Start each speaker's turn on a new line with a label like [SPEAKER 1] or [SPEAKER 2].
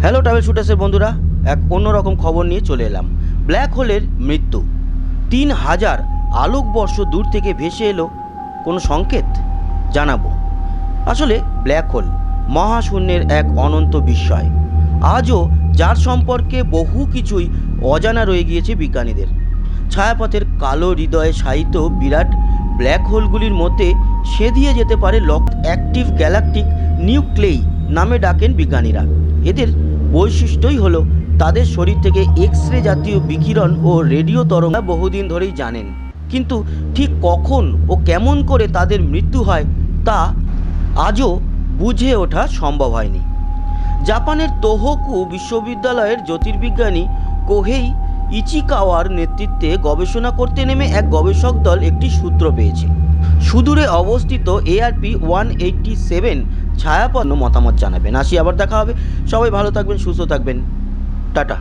[SPEAKER 1] Hello travel শুটার্সের বন্ধুরা। এক অন্যরকম খবর নিয়ে চলে এলাম। ব্ল্যাক হোলের মৃত্যু। তিন হাজার আলোকবর্ষ দূর থেকে ভেসে এলো। কোনো সংকেত? জানাব। আসলে ব্ল্যাক হোল মহাশূন্যের এক অনন্ত বিস্ময়। আজও যার সম্পর্কে বহু কিছুই অজানা রয়ে গিয়েছে বিজ্ঞানীদের। ছায়াপথের কালো হৃদয়ে শায়িত বিরাট ব্ল্যাক হোলগুলির মধ্যে সেদিয়ে যেতে পারে লক অ্যাক্টিভ গ্যালাকটিক নিউক্লেই নামে ডাকেন বিজ্ঞানীরা। এদের বৈশিষ্ট্যই হলো, তাদের শরীর থেকে এক্স রে জাতীয় বিকিরণ ও রেডিও তরঙ্গ বহুদিন ধরেই জানেন। কিন্তু ঠিক কখন ও কেমন করে তাদের মৃত্যু হয়, তা আজও বুঝে ওঠা সম্ভব হয়নি। জাপানের তোহোকু বিশ্ববিদ্যালয়ের জ্যোতির্বিজ্ঞানী কোহেই ইচিকাওয়ার নেতৃত্বে গবেষণা করতে নেমে এক গবেষক দল একটি সূত্র পেয়েছে। সুদূরে অবস্থিত এআরপি ওয়ান এইটটি সেভেন ছায়াপন্ন মতামত জানাবেন। আসি আবার দেখা হবে। সবাই ভালো থাকবেন সুস্থ থাকবেন। টাটা।